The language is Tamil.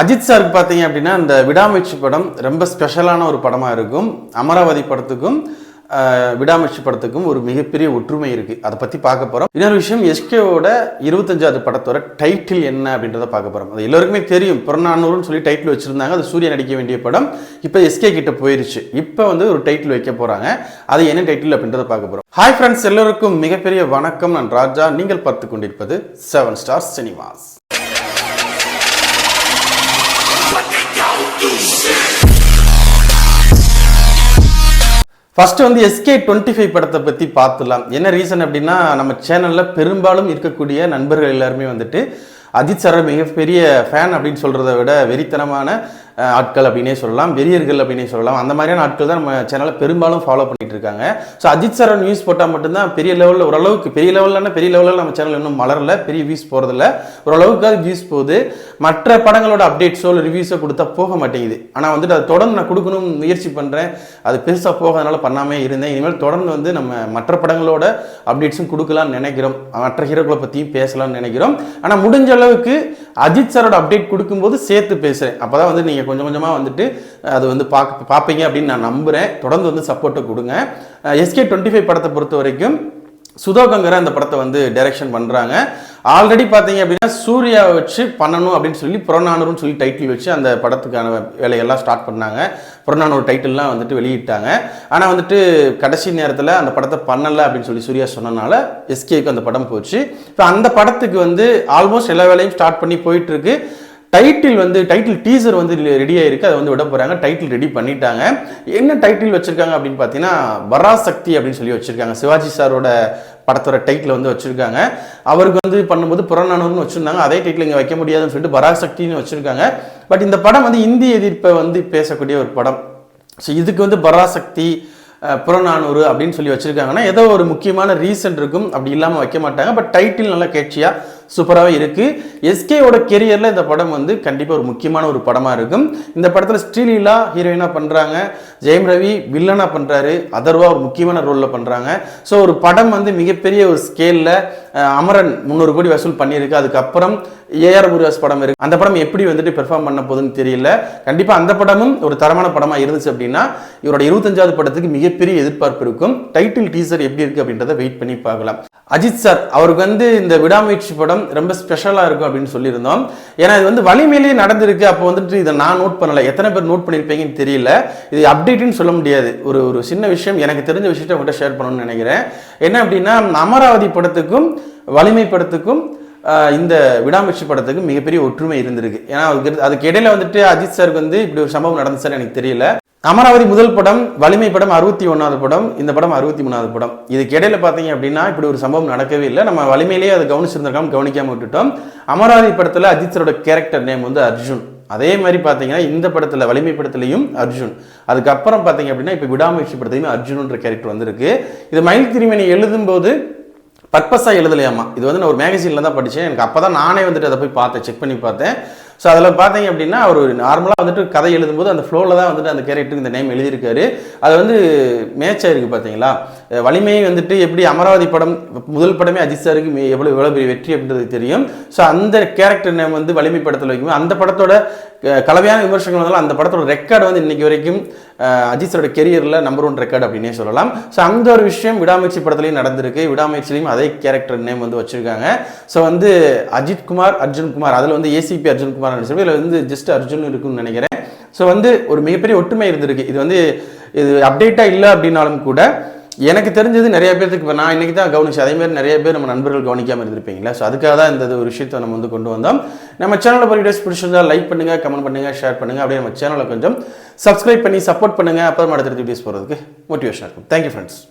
அஜித் சாருக்கு பார்த்தீங்க அப்படின்னா இந்த விடாமுயற்சி படம் ரொம்ப ஸ்பெஷலான ஒரு படமாக இருக்கும். அமராவதி படத்துக்கும் விடாமுயற்சி படத்துக்கும் ஒரு மிகப்பெரிய ஒற்றுமை இருக்குது அதை பற்றி பார்க்க போகிறோம் இன்னொரு விஷயம் எஸ்கேவோட இருபத்தஞ்சாவது படத்தோட டைட்டில் என்ன அப்படின்றத பார்க்க போகிறோம் அது எல்லோருக்குமே தெரியும். புறநானூறுன்னு சொல்லி டைட்டில் வச்சுருந்தாங்க. அது சூரியன் நடிக்க வேண்டிய படம். இப்போ எஸ்கே கிட்ட போயிருச்சு. இப்போ வந்து ஒரு டைட்டில் வைக்க போகிறாங்க அது என்ன டைட்டில் அப்படின்றத பார்க்க போகிறோம் ஹாய் ஃப்ரெண்ட்ஸ் எல்லோருக்கும் மிகப்பெரிய வணக்கம். நான் ராஜா. நீங்கள் பார்த்து கொண்டிருப்பது செவன் ஸ்டார் சினிமாஸ் ஃபர்ஸ்ட் வந்து எஸ்கே டுவெண்ட்டி ஃபைவ் படத்தை பற்றி பார்த்துலாம். என்ன ரீசன் அப்படின்னா நம்ம சேனலில் பெரும்பாலும் இருக்கக்கூடிய நண்பர்கள் எல்லாருமே வந்துட்டு அஜித் சார் மிகப்பெரிய ஃபேன் அப்படின்னு சொல்கிறத விட வெறித்தனமான ஆட்கள் அப்படின்னே சொல்லலாம் வெறியர்கள் அப்படின்னே சொல்லலாம். அந்த மாதிரியான ஆட்கள் தான் நம்ம சேனலை பெரும்பாலும் ஃபாலோ பண்ணிட்டு இருக்காங்க. ஸோ அஜித் சார் நியூஸ் போட்டால் மட்டும்தான் பெரிய லெவலில் ஓரளவுக்கு பெரிய லெவலில் பெரிய லெவலில் நம்ம சேனல் இன்னும் மலரல பெரிய வியூஸ் போகிறதில்ல ஓரளவுக்கு அது வியூஸ் போகுது. மற்ற படங்களோட அப்டேட்ஸோ இல்லை ரிவ்யூஸோ கொடுத்தா போக மாட்டேங்குது. ஆனால் வந்துட்டு அதை தொடர்ந்து நான் கொடுக்கணும் முயற்சி பண்ணுறேன் அது பெருசாக போகாதனால பண்ணாமே இருந்தேன். இனிமேல் தொடர்ந்து வந்து நம்ம மற்ற படங்களோட அப்டேட்ஸும் கொடுக்கலாம்னு நினைக்கிறோம். மற்ற ஹீரோக்களை பற்றியும் பேசலாம்னு நினைக்கிறோம். ஆனால் முடிஞ்ச அளவுக்கு அஜித் சாரோட அப்டேட் கொடுக்கும்போது சேர்த்து பேசுகிறேன் அப்போ தான் வந்து நீங்கள் கொஞ்சம் கொஞ்சமாக வந்துட்டு அது வந்து பார்க்க பார்ப்பீங்க அப்படின்னு நான் நம்புகிறேன் தொடர்ந்து வந்து சப்போர்ட்டை கொடுங்க. எஸ்கே டுவெண்ட்டி ஃபைவ் படத்தை பொறுத்த வரைக்கும் சுதோ கங்கரை அந்த படத்தை வந்து டைரக்ஷன் பண்ணுறாங்க ஆல்ரெடி பார்த்தீங்க அப்படின்னா சூர்யாவை வச்சு பண்ணணும் அப்படின்னு சொல்லி புறநானூறுன்னு சொல்லி டைட்டில் வச்சு அந்த படத்துக்கான வேலையெல்லாம் ஸ்டார்ட் பண்ணாங்க. புறநானூர் டைட்டில்லாம் வந்துட்டு வெளியிட்டாங்க. ஆனால் வந்துட்டு கடைசி நேரத்தில் அந்த படத்தை பண்ணலை அப்படின்னு சொல்லி சூர்யா சொன்னனால எஸ்கேக்கு அந்த படம் போச்சு. இப்போ அந்த படத்துக்கு வந்து ஆல்மோஸ்ட் எல்லா வேலையும் ஸ்டார்ட் பண்ணி போயிட்டுருக்கு டைட்டில் வந்து டைட்டில் டீசர் வந்து ரெடி ஆயிருக்கு. அதை வந்து விட போகிறாங்க டைட்டில் ரெடி பண்ணிட்டாங்க. என்ன டைட்டில் வச்சிருக்காங்க அப்படின்னு பார்த்தீங்கன்னா பராசக்தி அப்படின்னு சொல்லி வச்சுருக்காங்க. சிவாஜி சாரோட படத்தோட டைட்டில் வந்து வச்சுருக்காங்க. அவருக்கு வந்து பண்ணும்போது புறநானூறுன்னு வச்சுருந்தாங்க. அதே டைட்டில் இங்கே வைக்க முடியாதுன்னு சொல்லிட்டு பராசக்தின்னு வச்சுருக்காங்க. பட் இந்த படம் வந்து இந்தி எதிர்ப்பை வந்து பேசக்கூடிய ஒரு படம். ஸோ இதுக்கு வந்து பராசக்தி புறநானூறு அப்படின்னு சொல்லி வச்சுருக்காங்கன்னா ஏதோ ஒரு முக்கியமான ரீசன் இருக்கும். அப்படி இல்லாமல் வைக்க மாட்டாங்க. பட் டைட்டில் நல்லா கேட்சியாக சூப்பராகவே இருக்குது எஸ்கேவோட கெரியரில் இந்த படம் வந்து கண்டிப்பாக ஒரு முக்கியமான ஒரு படமாக இருக்கும். இந்த படத்தில் ஸ்ரீலீலா ஹீரோயினாக பண்ணுறாங்க ஜெயம் ரவி வில்லனாக பண்ணுறாரு அதர்வா ஒரு முக்கியமான ரோலில் பண்ணுறாங்க ஸோ ஒரு படம் வந்து மிகப்பெரிய ஒரு ஸ்கேலில் அமரன் முந்நூறு கோடி வசூல் பண்ணியிருக்கு. அதுக்கப்புறம் ஏஆர் முருகாஸ் படம் இருக்கு. அந்த படம் எப்படி வந்துட்டு பெர்ஃபார்ம் பண்ண போகுதுன்னு தெரியல. கண்டிப்பாக அந்த படமும் ஒரு தரமான படமாக இருந்துச்சு அப்படின்னா இவரோட இருபத்தஞ்சாவது படத்துக்கு மிகப்பெரிய எதிர்பார்ப்பு இருக்கும். டைட்டில் டீசர் எப்படி இருக்கு அப்படின்றத வெயிட் பண்ணி பார்க்கலாம். அஜித் சார் அவருக்கு வந்து இந்த விடாமுயற்சி படம் ரொம்ப ஸ்பெஷலாக இருக்கும் அப்படின்னு சொல்லியிருந்தோம். ஏன்னா இது வந்து வலிமையிலேயே நடந்திருக்கு. அப்போ வந்துட்டு இதை நான் நோட் பண்ணலை. எத்தனை பேர் நோட் பண்ணியிருப்பீங்கன்னு தெரியல. இது அப்டேட்டுன்னு சொல்ல முடியாது. ஒரு ஒரு சின்ன விஷயம். எனக்கு தெரிஞ்ச விஷயத்தை உங்கள்கிட்ட ஷேர் பண்ணணும்னு நினைக்கிறேன். என்ன அப்படின்னா அமராவதி படத்துக்கும் வலிமை படத்துக்கும் இந்த விடாமுயற்சி படத்துக்கு மிகப்பெரிய ஒற்றுமை இருந்திருக்கு. ஏன்னா அதுக்கு அதுக்கு இடையில வந்துட்டு அஜித் சாருக்கு வந்து இப்படி ஒரு சம்பவம் நடந்துச்சுன்னு எனக்கு தெரியல. அமராவதி முதல் படம் வலிமை படம் அறுபத்தி ஒன்றாவது படம் இந்த படம் அறுபத்தி மூணாவது படம். இதுக்கு இடையில பார்த்தீங்க அப்படின்னா இப்படி ஒரு சம்பவம் நடக்கவே இல்லை. நம்ம வலிமையிலேயே அதை கவனிச்சிருந்திருக்காம கவனிக்காம விட்டுட்டோம். அமராவதி படத்தில் அஜித் கேரக்டர் நேம் வந்து அர்ஜுன். அதே மாதிரி பார்த்தீங்கன்னா இந்த படத்தில் வலிமை படத்துலையும் அர்ஜுன். அதுக்கப்புறம் பார்த்தீங்க அப்படின்னா இப்போ விடாமுயற்சி படத்துலையும் அர்ஜுன்ன்ற கேரக்டர் வந்திருக்கு. இது மயில் திருமணி எழுதும்போது பர்பஸாக எழுதலையாமா? இது வந்து நான் ஒரு மேகசினில் தான் படித்தேன் எனக்கு அப்போ தான் நானே வந்துட்டு அதை போய் பார்த்தேன் செக் பண்ணி பார்த்தேன். ஸோ அதில் பார்த்தீங்க அப்படின்னா அவர் நார்மலாக வந்துட்டு கதை எழுதும்போது அந்த ஃப்ளோவில் தான் வந்துட்டு அந்த கேரக்டருக்கு இந்த நேம் எழுதியிருக்காரு. அது வந்து மேட்ச் ஆயிருக்கு பார்த்தீங்களா வலிமை வந்துட்டு எப்படி அமராவதி படம் முதல் படமே அஜித் சாருக்கு எவ்வளோ எவ்வளோ பெரிய வெற்றி அப்படின்றது தெரியும். ஸோ அந்த கேரக்டர் நேம் வந்து வலிமை படத்தில் வைக்கும்போது அந்த படத்தோட கலவையான விமர்சனங்கள் வந்தாலும் அந்த படத்தோட ரெக்கார்டு வந்து இன்னைக்கு வரைக்கும் அஜித்தோட கெரியரில் நம்பர் ஒன் ரெக்கார்டு அப்படின்னே சொல்லலாம். ஸோ அந்த ஒரு விஷயம் விடாமுயற்சி படத்துலையும் நடந்திருக்கு. விடாமுயற்சிலையும் அதே கேரக்டர் நேம் வந்து வச்சுருக்காங்க. ஸோ வந்து அஜித் குமார் அர்ஜுன் குமார் அதில் வந்து ஏசிபி அர்ஜுன் குமார் சொல்லி இதில் வந்து ஜஸ்ட் அர்ஜுன் இருக்குன்னு நினைக்கிறேன். ஸோ வந்து ஒரு மிகப்பெரிய ஒற்றுமை இருந்திருக்கு. இது வந்து இது அப்டேட்டாக இல்லை அப்படின்னாலும் கூட எனக்கு தெரிஞ்சது நிறைய பேர்த்துக்கு இப்போ நான் இன்னைக்கு தான் கவனிச்சேன். அதே மாதிரி நிறைய பேர் நம்ம நண்பர்கள் கவனிக்காமல் இருந்திருப்பீங்களா ஸோ அதுக்காக தான் இந்த ஒரு விஷயத்தை நம்ம வந்து கொண்டு வந்தோம். நம்ம சேனலில் போய் வீடியோஸ் பிடிச்சிருந்தால் லைக் பண்ணுங்க கமெண்ட் பண்ணுங்கள் ஷேர் பண்ணுங்க. அப்படியே நம்ம சேனலை கொஞ்சம் சப்ஸ்கிரைப் பண்ணி சப்போர்ட் பண்ணுங்கள் அப்புறம் அடுத்தடுத்த வீடியோஸ் போகிறதுக்கு மோட்டிவேஷன் இருக்கும். Thank you friends